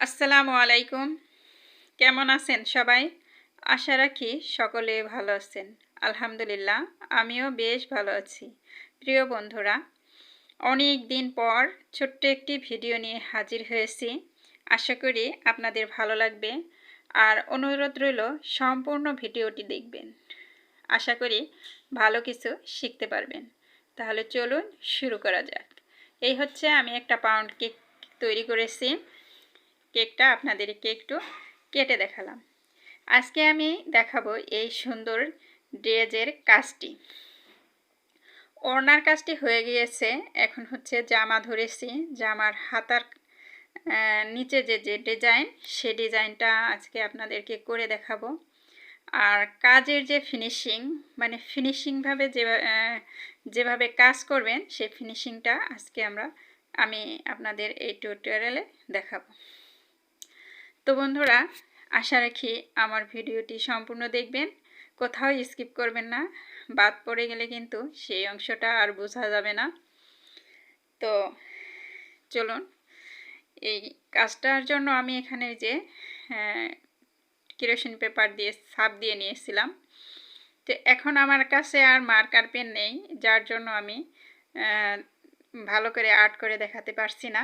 আসসালামু আলাইকুম। কেমন আছেন সবাই? আশা রাখি সকলে ভালো আছেন। আলহামদুলিল্লাহ, আমিও বেশ ভালো আছি। প্রিয় বন্ধুরা, অনেক দিন পর ছোট্ট একটি ভিডিও নিয়ে হাজির হয়েছি। আশা করি আপনাদের ভালো লাগবে। আর অনুরোধ রইল, সম্পূর্ণ ভিডিওটি দেখবেন। আশা করি ভালো কিছু শিখতে পারবেন। তাহলে চলুন শুরু করা যাক। এই হচ্ছে আমি একটা পাউন্ড কেক তৈরি করেছি। কেকটা আপনাদেরকে একটু কেটে দেখালাম। আজকে আমি দেখাবো এই সুন্দর ড্রেজের কাজটি। ওড়নার কাজটি হয়ে গিয়েছে, এখন হচ্ছে জামা ধরেছি, জামার হাতার নিচে যে যে ডিজাইন, সে ডিজাইনটা আজকে আপনাদেরকে করে দেখাবো। আর কাজের যে ফিনিশিং মানে ফিনিশিংভাবে যে যেভাবে কাজ করবেন সেই ফিনিশিংটা আজকে আমরা, আমি আপনাদের এই টিউটোরিয়ালে দেখাবো। তো বন্ধুরা, আশা রাখি আমার ভিডিওটি সম্পূর্ণ দেখবেন। কোথাও স্কিপ করবেন না। বাদ পড়ে গেলে কিন্তু সেই অংশটা আর বোঝা যাবে না। তো চলুন, এই কাজটার জন্য আমি এখানে যে কেরোসিন পেপার দিয়ে সাপ দিয়ে নিয়েছিলাম। তো এখন আমার কাছে আর মার্কার পেন নেই, যার জন্য আমি ভালো করে আর্ট করে দেখাতে পারছি না।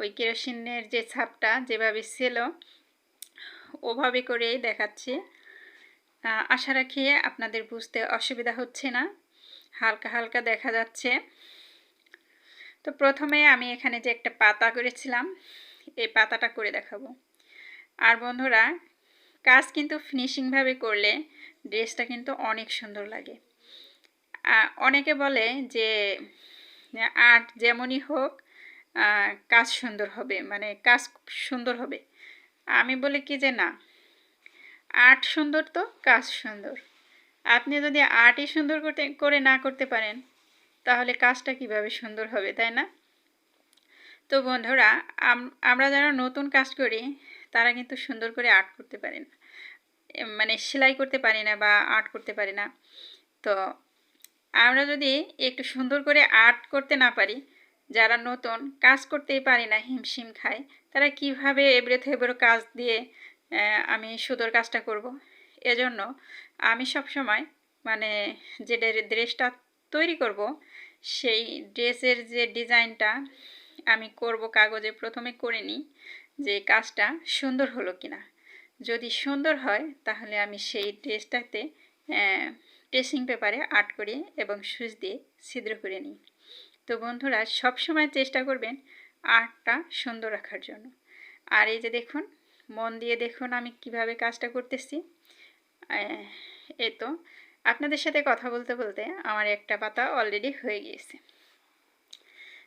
ওই কেরোসিনের যে ছাপটা যেভাবে ছিল, ওভাবে করেই দেখাচ্ছি। আশা রাখি আপনাদের বুঝতে অসুবিধা হচ্ছে না। হালকা হালকা দেখা যাচ্ছে। তো প্রথমে আমি এখানে যে একটা পাতা করেছিলাম, এই পাতাটা করে দেখাবো। আর বন্ধুরা, কাজ কিন্তু ফিনিশিংভাবে করলে ড্রেসটা কিন্তু অনেক সুন্দর লাগে। অনেকে বলে যে আর্ট যেমনই হোক কাজ সুন্দর হবে মানে কাজ সুন্দর হবে। আমি বলি কি যে না, আর্ট সুন্দর তো, কাজ সুন্দর। আপনি যদি আর্টই সুন্দর করতে, করে না করতে পারেন, তাহলে কাজটা কীভাবে সুন্দর হবে, তাই না? তো বন্ধুরা আমরা যারা নতুন কাজ করি, তারা কিন্তু সুন্দর করে আর্ট করতে পারি না। মানে সেলাই করতে পারি না বা আর্ট করতে পারি না। তো আমরা যদি একটু সুন্দর করে আর্ট করতে না পারি যারা নতুন, কাজ করতেই পারি না, হিমশিম খায় তারা কীভাবে এবড়ো থেবড়ো কাজ দিয়ে আমি সুদর কাজটা করব। এজন্য আমি সব সময় মানে যে ড্রেসটা তৈরি করব, সেই ড্রেসের যে ডিজাইনটা আমি করব কাগজে প্রথমে করে নিই যে কাজটা সুন্দর হলো কিনা যদি সুন্দর হয়, তাহলে আমি সেই ড্রেসটাতে ড্রেসিং পেপারে আর্ট করি এবং সুচ দিয়ে ছিদ্র করে নিই তো বন্ধুরা সব সময় চেষ্টা করবেন আর্টটা সুন্দর রাখার জন্য। আর এই যে দেখুন, মন দিয়ে দেখুন আমি কীভাবে কাজটা করতেছি। এ তো আপনাদের সাথে কথা বলতে বলতে আমার একটা পাতা অলরেডি হয়ে গিয়েছে।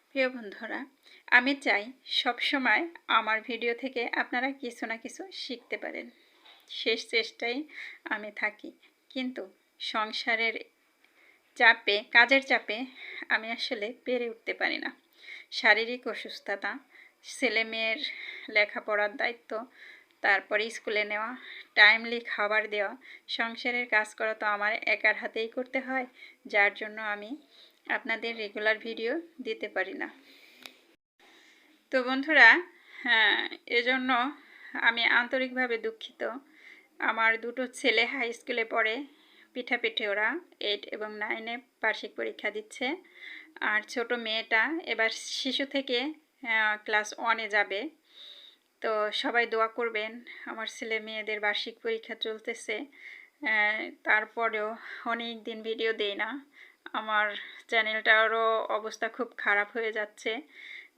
প্রিয় বন্ধুরা, আমি চাই সব সময় আমার ভিডিও থেকে আপনারা কিছু না কিছু শিখতে পারেন। শেষ চেষ্টাই আমি থাকি। কিন্তু সংসারের চাপে, কাজের চাপে আমি আসলে পেরে উঠতে পারি না। শারীরিক অসুস্থতা, ছেলে মেয়ের লেখাপড়ার দায়িত্ব, তারপরে স্কুলে নেওয়া টাইমলি খাবার দেওয়া, সংসারের কাজ করা তো আমার একার হাতেই করতে হয়, যার জন্য আমি আপনাদের রেগুলার ভিডিও দিতে পারি না। তো বন্ধুরা হ্যাঁ এজন্য আমি আন্তরিকভাবে দুঃখিত। আমার দুটো ছেলে হাই স্কুলে পড়ে পিঠাপিঠি ওরা এইট এবং নাইনে বার্ষিক পরীক্ষা দিচ্ছে। আর ছোট মেয়েটা এবার শিশু থেকে ক্লাস ওয়ানে যাবে। তো সবাই দোয়া করবেন, আমার ছেলে মেয়েদের বার্ষিক পরীক্ষা চলতেছে। তারপরেও অনেক দিন ভিডিও দেই না। আমার চ্যানেলটারও অবস্থা খুব খারাপ হয়ে যাচ্ছে।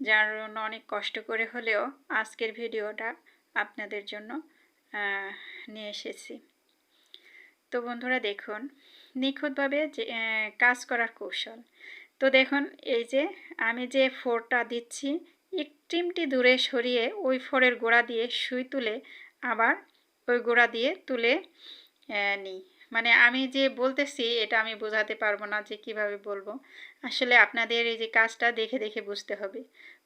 যার জন্য অনেক কষ্ট করে হলেও আজকের ভিডিওটা আপনাদের জন্য নিয়ে এসেছি। তো বন্ধুরা দেখুন, নিখুঁতভাবে যে কাজ করার কৌশল। তো দেখুন, এই যে আমি যে ফোরটা দিচ্ছি, একটিমটি দূরে সরিয়ে ওই ফোরের গোড়া দিয়ে সুই তুলে আবার ওই গোড়া দিয়ে তুলে নিই। মানে আমি যে বলতেছি, এটা আমি বোঝাতে পারব না যে কীভাবে বলব। আসলে আপনাদের এই যে কাজটা দেখে দেখে বুঝতে হবে।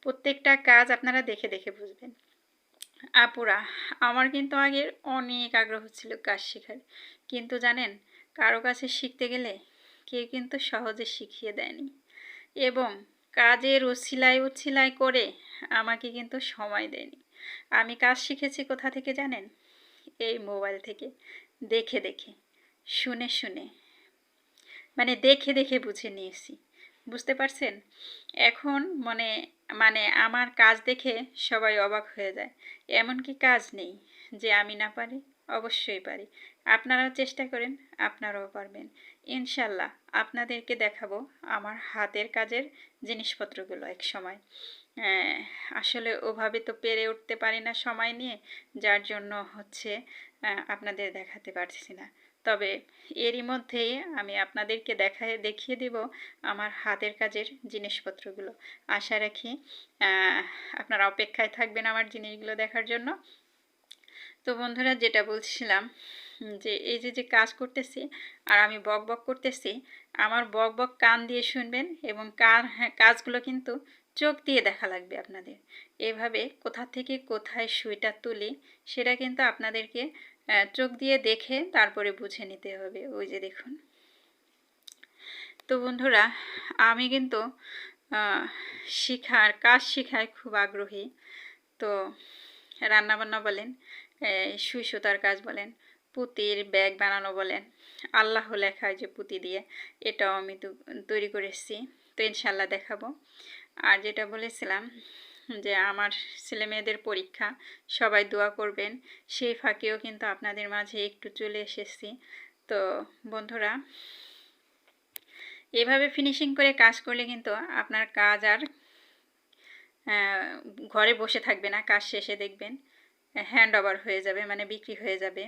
প্রত্যেকটা কাজ আপনারা দেখে দেখে বুঝবেন। আপুরা, আমার কিন্তু আগের অনেক আগ্রহ ছিল কাজ শেখার। কিন্তু জানেন, কারও কাছে শিখতে গেলে কেউ কিন্তু সহজে শিখিয়ে দেয়নি। এবং কাজের উছিলাই উছিলাই করে আমাকে কিন্তু সময় দেয়নি। আমি কাজ শিখেছি কোথা থেকে জানেন? এই মোবাইল থেকে। দেখে দেখে, শুনে শুনে। মানে দেখে দেখে বুঝে নিয়েছি। বুঝতে পারছেন? এখন মানে মানে আমার কাজ দেখে সবাই অবাক হয়ে যায়। এমন কি কাজ নেই যে আমি না পারি, অবশ্যই পারি। আপনারাও চেষ্টা করেন, আপনারাও পারবেন। ইনশাল্লাহ আপনাদেরকে দেখাবো আমার হাতের কাজের জিনিসপত্রগুলো এক সময় আসলে ওভাবে তো পেরে উঠতে পারি না সময় নিয়ে, যার জন্য হচ্ছে আপনাদের দেখাতে পারছি না। তবে এরই মধ্যেই আমি আপনাদেরকে দেখায়, দেখিয়ে দেব আমার হাতের কাজের জিনিসপত্রগুলো। আশা রাখি আপনারা অপেক্ষায় থাকবেন আমার জিনিসগুলো দেখার জন্য। তো বন্ধুরা, যেটা বলছিলাম যে এই যে যে কাজ করতেছি আর আমি বক বক করতেছি, আমার বক বক কান দিয়ে শুনবেন এবং কার হ্যাঁ কাজগুলো কিন্তু চোখ দিয়ে দেখা লাগবে আপনাদের। এভাবে কোথা থেকে কোথায় সুইটা তুলি, সেটা কিন্তু আপনাদেরকে চোখ দিয়ে দেখে তারপরে বুঝে নিতে হবে। ওই যে দেখুন। তো বন্ধুরা, আমি কিন্তু শিখার, কাজ শিখায় খুব আগ্রহী। তো রান্নাবান্না বলেন সুই সুতার কাজ বলেন, পুঁতির ব্যাগ বানানো বলেন, আল্লাহ লেখা যে পুঁতি দিয়ে, এটাও আমি তৈরি করেছি। তো ইনশাল্লাহ দেখাবো। আর যেটা বলেছিলাম যে আমার ছেলে মেয়েদের পরীক্ষা, সবাই দোয়া করবেন। সেই ফাঁকেও কিন্তু আপনাদের মাঝে একটু চলে এসেছি। তো বন্ধুরা, এভাবে ফিনিশিং করে কাজ করলে কিন্তু আপনার কাজ আর ঘরে বসে থাকবে না। কাজ শেষে দেখবেন হ্যান্ড ওভার হয়ে যাবে মানে বিক্রি হয়ে যাবে।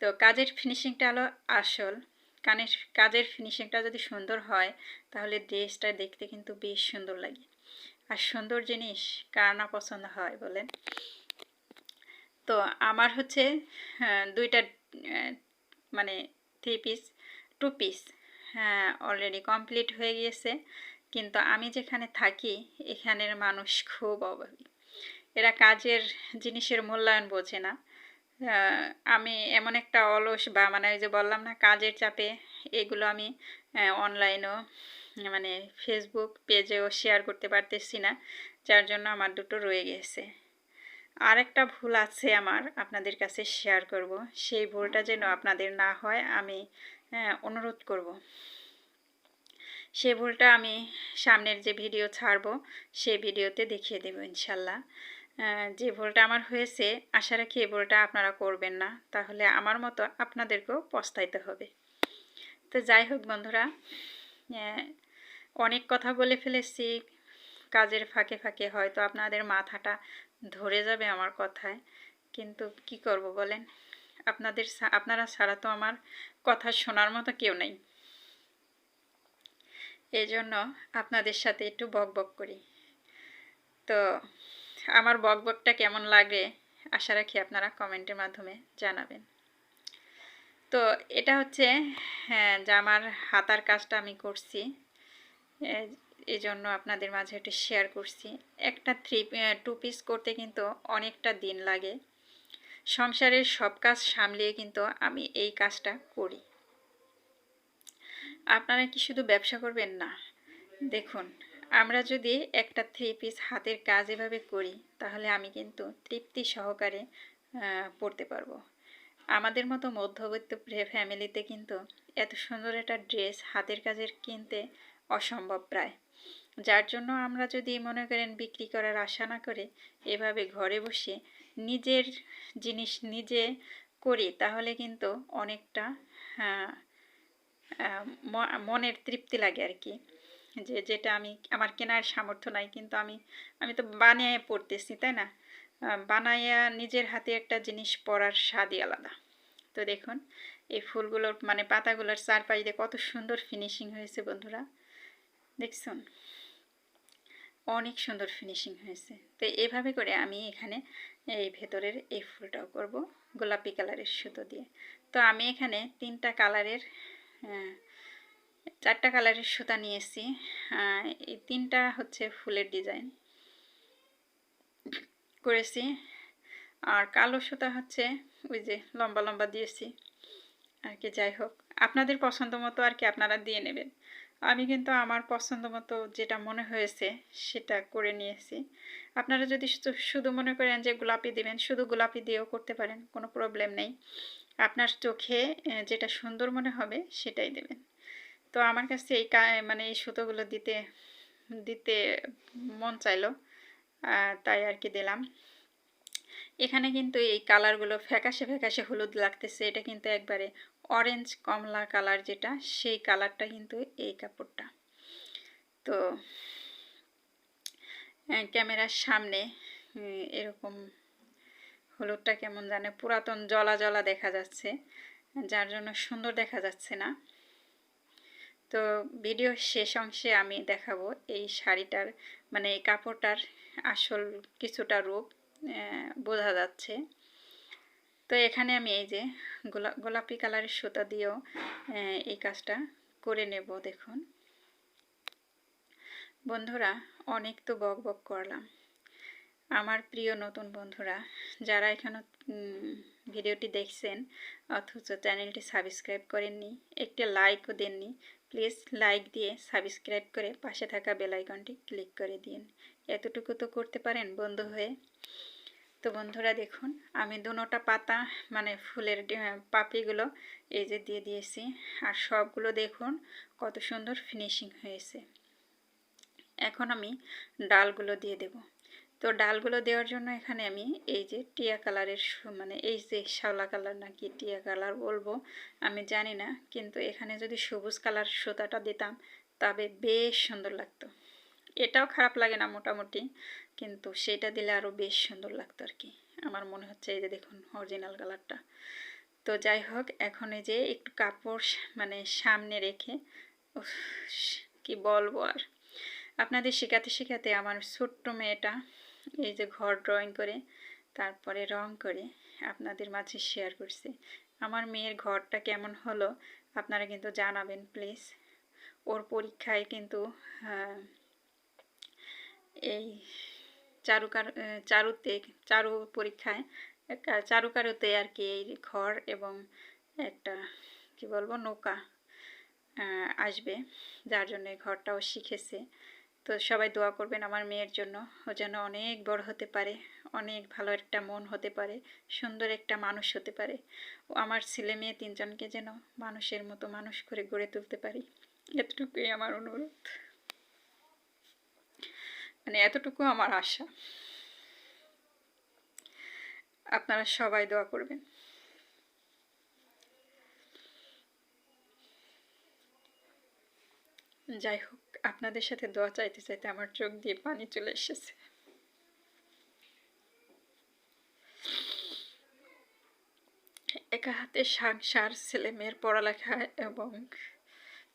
তো কাজের ফিনিশিংটা হলো আসল। কানের, কাজের ফিনিশিংটা যদি সুন্দর হয়, তাহলে ড্রেসটা দেখতে কিন্তু বেশ সুন্দর লাগে। আর সুন্দর জিনিস কার না পছন্দ হয় বলেন। তো আমার হচ্ছে হ্যাঁ, দুইটা মানে থ্রি পিস টু পিস হ্যাঁ অলরেডি কমপ্লিট হয়ে গিয়েছে। কিন্তু আমি যেখানে থাকি এখানের মানুষ খুব অভাবী। এরা কাজের জিনিসের মূল্যায়ন বোঝে না। আমি এমন একটা অলস বা মানে ওই যে বললাম না কাজের চাপে এগুলো আমি অনলাইনেও মানে ফেসবুক পেজেও শেয়ার করতে পারতেছি না, যার জন্য আমার দুটো রয়ে গেছে। আর একটা ভুল আছে আমার, আপনাদের কাছে শেয়ার করব। সেই ভুলটা যেন আপনাদের না হয়, আমি অনুরোধ করব। সেই ভুলটা আমি সামনের যে ভিডিও ছাড়বো সেই ভিডিওতে দেখিয়ে দেবো ইনশাল্লাহ। যে ভুলটা আমার হয়েছে, আশা রাখি এই ভুলটা আপনারা করবেন না। তাহলে আমার মতো আপনাদেরকেও পস্তাইতে হবে। তো যাই হোক বন্ধুরা অনেক কথা বলে ফেলেছি, কাজের ফাঁকে ফাঁকে হয়তো আপনাদের মাথাটা ধরে যাবে আমার কথায়, কিন্তু কি করব বলেন? আপনাদের আপনারা ছাড়া তো আমার কথা শোনার মতো কেউ নেই। এই জন্য আপনাদের সাথে একটু বক বক করি। তো আমার বক বকটা কেমন লাগে আশা রাখি আপনারা কমেন্টের মাধ্যমে জানাবেন। তো এটা হচ্ছে হ্যাঁ জামার হাতার কাজটা আমি করছি। এই জন্য আপনাদের মাঝে একটু শেয়ার করছি। একটা থ্রি টু পিস করতে কিন্তু অনেকটা দিন লাগে। সংসারের সব কাজ সামলিয়ে কিন্তু আমি এই কাজটা করি। আপনারা কি শুধু ব্যবসা করবেন না? দেখুন, আমরা যদি একটা থ্রি পিস হাতের কাজ এভাবে করি, তাহলে আমি কিন্তু তৃপ্তি সহকারে পড়তে পারব। আমাদের মতো মধ্যবিত্ত ফ্যামিলিতে কিন্তু এত সুন্দর একটা ড্রেস হাতের কাজের কিনতে অসম্ভব প্রায়। যার জন্য আমরা যদি মনে করেন বিক্রি করার আশা না করে এভাবে ঘরে বসে নিজের জিনিস নিজে করি, তাহলে কিন্তু অনেকটা মনের তৃপ্তি লাগে আর কি। যে যেটা আমি, আমার কেনার সামর্থ্য নাই, কিন্তু আমি আমি তো বানিয়ে পড়তেছি তাই না? বানাইয়া নিজের হাতে একটা জিনিস পরার স্বাদই আলাদা। তো দেখুন, এই ফুলগুলোর মানে পাতাগুলোর চারপাশ দিয়ে কত সুন্দর ফিনিশিং হয়েছে বন্ধুরা। দেখছুন? অনেক সুন্দর ফিনিশিং হয়েছে। তো এভাবে করে আমি এখানে এই ভেতরের এই ফুলটাও করব, গোলাপি কালারের সুতো দিয়ে। তো আমি এখানে তিনটা কালারের চারটা কালারের সুতা নিয়েছি। এই তিনটা হচ্ছে ফুলের ডিজাইন করেছি। আর কালো সুতা হচ্ছে ওই যে লম্বা লম্বা দিয়েছি। আর কি যাই হোক, আপনাদের পছন্দ মতো আর কি আপনারা দিয়ে নেবেন। আমি কিন্তু আমার পছন্দ মতো যেটা মনে হয়েছে সেটা করে নিয়েছি। আপনারা যদি শুধু মনে করেন যে গোলাপি দিবেন, শুধু গোলাপি দিয়েও করতে পারেন, কোনো প্রবলেম নেই। আপনার চোখে যেটা সুন্দর মনে হবে সেটাই দেবেন। তো আমার কাছে এই মানে এই সুতোগুলো দিতে দিতে মন চাইলো তাই আর কি দিলাম। এখানে কিন্তু এই কালারগুলো ফ্যাকাশে ফ্যাকাশে হলুদ লাগতেছে, এটা কিন্তু একবারে অরেঞ্জ কমলা কালার যেটা, সেই কালারটা কিন্তু এই কাপড়টা। তো ক্যামেরার সামনে এরকম হলুদটা কেমন জানে পুরাতন জলা জলা দেখা যাচ্ছে, যার জন্য সুন্দর দেখা যাচ্ছে না। তো ভিডিও শেষ অংশে আমি দেখাবো এই শাড়িটার মানে এই কাপড়টার আসল কিছুটা রূপ বোঝা যাচ্ছে। তো এখানে আমি এই যে গোলা, গোলাপি কালারের সুতা দিয়েও এই কাজটা করে নেব, দেখুন। বন্ধুরা, অনেক তো বক বক করলাম। আমার প্রিয় নতুন বন্ধুরা, যারা এখানে ভিডিওটি দেখছেন, অথচ চ্যানেলটি সাবস্ক্রাইব করেননি, একটি লাইকও দেননি, প্লিজ লাইক দিয়ে সাবস্ক্রাইব করে পাশে থাকা বেলাইকনটি ক্লিক করে দিন। এতটুকু তো করতে পারেন বন্ধু হয়ে। তো বন্ধুরা দেখুন, আমি দুনোটা পাতা মানে ফুলের পাপড়িগুলো এই যে দিয়ে দিয়েছি। আর সবগুলো দেখুন, কত সুন্দর ফিনিশিং হয়েছে। এখন আমি ডালগুলো দিয়ে দেব। তো ডালগুলো দেওয়ার জন্য এখানে আমি এই যে টিয়া কালারের মানে এই যে শ্যাওলা কালার নাকি টিয়া কালার বলব, আমি জানি না, কিন্তু এখানে যদি সবুজ কালার সুতাটা দিতাম, তবে বেশ সুন্দর লাগতো। এটাও খারাপ লাগে না মোটামুটি। কিন্তু সেটা দিলে আরও বেশ সুন্দর লাগতো আর কি আমার মনে হচ্ছে এই যে দেখুন অরিজিনাল কালারটা তো যাই হোক, এখন এই যে একটু কাপড় মানে সামনে রেখে কি বলব আর। আপনাদের শেখাতে শেখাতে আমার ছোট্ট মেয়েটা এই যে ঘর ড্রয়িং করে, তারপরে রং করে আপনাদের মাঝে শেয়ার করছে। আমার মেয়ের ঘরটা কেমন হলো, আপনারা কিন্তু জানাবেন প্লিজ ওর পরীক্ষায় কিন্তু এই চারুকার চারুতে, চারু পরীক্ষায় চারুকারুতে আর কি এই ঘর এবং একটা, কি বলব, নৌকা আসবে। যার জন্য ঘরটাও শিখেছে। তো সবাই দোয়া করবেন আমার মেয়ের জন্য। ও যেন অনেক বড় হতে পারে, অনেক ভালো একটা মন হতে পারে, সুন্দর একটা মানুষ হতে পারে। ও আমার ছেলে মেয়ে তিনজনকে যেন মানুষের মতো মানুষ করে গড়ে তুলতে পারি। এতটুকুই আমার অনুরোধ। মানে এতটুকু আমার আশা। আপনারা সবাই দোয়া করবেন। যাই হোক, আপনাদের সাথে দোয়া চাইতে চাইতে আমার চোখ দিয়ে পানি চলে এসেছে। একা হাতে সংসার ছেলে মেয়ের পড়ালেখা এবং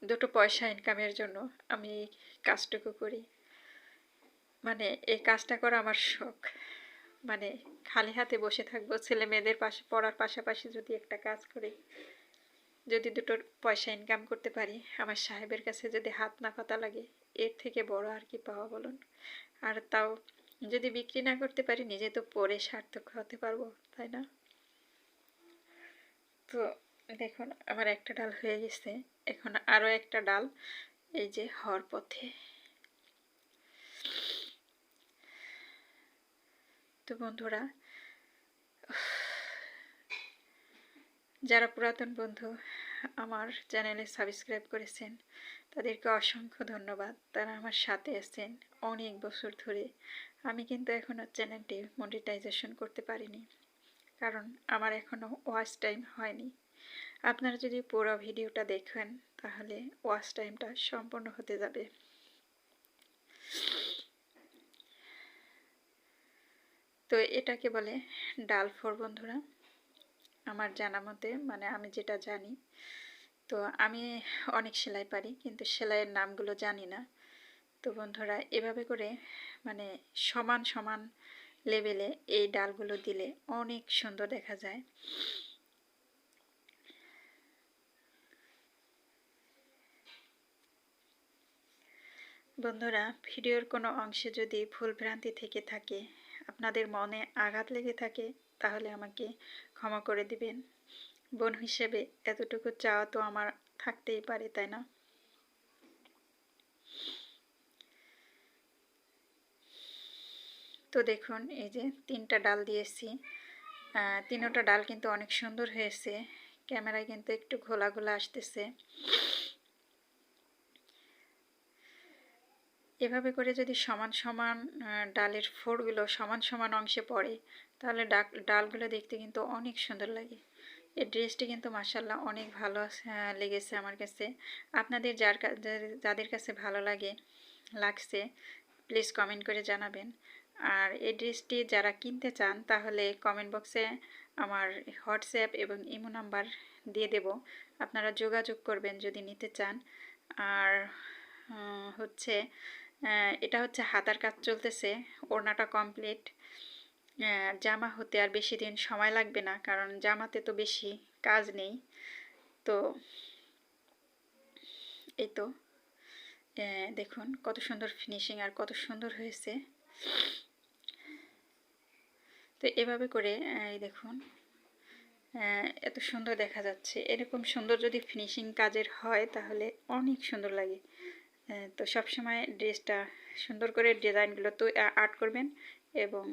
দুটো পয়সা ইনকামের জন্য আমি কাজটুকু করি। মানে এই কাজটা করা আমার শখ। মানে খালি হাতে বসে থাকব, ছেলে মেয়েদের পাশে, পড়ার পাশাপাশি যদি একটা কাজ করি, যদি দুটো পয়সা ইনকাম করতে পারি, আমার সাহেবের কাছে যদি হাত না পাতা লাগে, এর থেকে বড় আর কি পাওয়া বলুন? আর তাও যদি বিক্রি না করতে পারি, নিজে তো পরে সার্থক হতে পারব, তাই না? তো দেখুন, আমার একটা ডাল হয়ে গেছে। এখন আরও একটা ডাল, এই যে হওয়ার পথে। তো বন্ধুরা, যারা পুরাতন বন্ধু, আমার চ্যানেলে সাবস্ক্রাইব করেছেন, তাদেরকে অসংখ্য ধন্যবাদ। তারা আমার সাথে আছেন অনেক বছর ধরে। আমি কিন্তু এখনও চ্যানেলটি মনিটাইজেশন করতে পারিনি, কারণ আমার এখনও ওয়াচ টাইম হয়নি। আপনারা যদি পুরো ভিডিওটা দেখেন, তাহলে ওয়াচ টাইমটা সম্পূর্ণ হতে যাবে। তো এটাকে বলে ডাল ফোর বন্ধুরা। আমার জানা মতে মানে আমি যেটা জানি, তো আমি অনেক সেলাই পারি, কিন্তু সেলাইয়ের নামগুলো জানি না। তো বন্ধুরা, এভাবে করে মানে সমান সমান লেভেলে এই ডালগুলো দিলে অনেক সুন্দর দেখা যায়। বন্ধুরা, ভিডিওর কোনো অংশে যদি ভুল ভ্রান্তি থেকে থাকে আপনাদের মনে আঘাত লেগে থাকে, তাহলে আমাকে ক্ষমা করে দিবেন। বোন হিসেবে এতটুকু চাওয়া তো আমার থাকতেই পারে, তাই না? তো দেখুন, এই যে তিনটা ডাল দিয়েছি। তিনোটা ডাল কিন্তু অনেক সুন্দর হয়েছে। ক্যামেরায় কিন্তু একটু ঘোলা ঘোলা আসতেছে। এভাবে করে যদি সমান সমান ডালের ফোড়গুলো সমান সমান অংশে পড়ে, তাহলে ডালগুলো দেখতে কিন্তু অনেক সুন্দর লাগে। এই ড্রেসটি কিন্তু মাসাল্লাহ অনেক ভালো লেগেছে আমার কাছে। আপনাদের যার যাদের- কাছে ভালো লাগে, লাগছে প্লিজ কমেন্ট করে জানাবেন। আর এই ড্রেসটি যারা কিনতে চান, তাহলে কমেন্ট বক্সে আমার হোয়াটসঅ্যাপ এবং ইমো নাম্বার দিয়ে দেব। আপনারা যোগাযোগ করবেন যদি নিতে চান। আর হচ্ছে এটা হচ্ছে হাতার কাজ চলতেছে, ওড়নাটা কমপ্লিট জামা হতে আর বেশি দিন সময় লাগবে না, কারণ জামাতে তো বেশি কাজ নেই। তো এই তো। দেখুন কত সুন্দর ফিনিশিং আর কত সুন্দর হয়েছে। তো এভাবে করে, এই দেখুন এত সুন্দর দেখা যাচ্ছে। এরকম সুন্দর যদি ফিনিশিং কাজের হয়, তাহলে অনেক সুন্দর লাগে। তো সবসময় ড্রেসটা সুন্দর করে ডিজাইনগুলো তো আর্ট করবেন এবং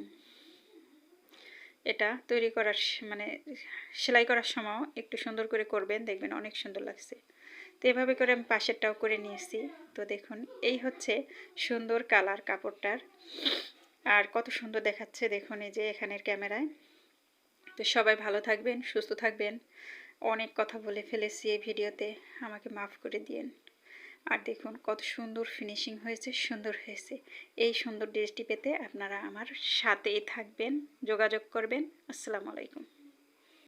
এটা তৈরি করার মানে সেলাই করার সময়ও একটু সুন্দর করে করবেন, দেখবেন অনেক সুন্দর লাগছে। তো এভাবে করে আমি পাশেরটাও করে নিয়েছি। তো দেখুন, এই হচ্ছে সুন্দর কালার কাপড়টার। আর কত সুন্দর দেখাচ্ছে দেখুন এই যে এখানের ক্যামেরায়। তো সবাই ভালো থাকবেন, সুস্থ থাকবেন। অনেক কথা বলে ফেলেছি এই ভিডিওতে। আমাকে মাফ করে দিয়েন। আর দেখুন কত সুন্দর ফিনিশিং হয়েছে, সুন্দর হয়েছে। এই সুন্দর ড্রেসটি পেতে আপনারা আমার সাথেই থাকবেন, যোগাযোগ করবেন। আসসালামু আলাইকুম।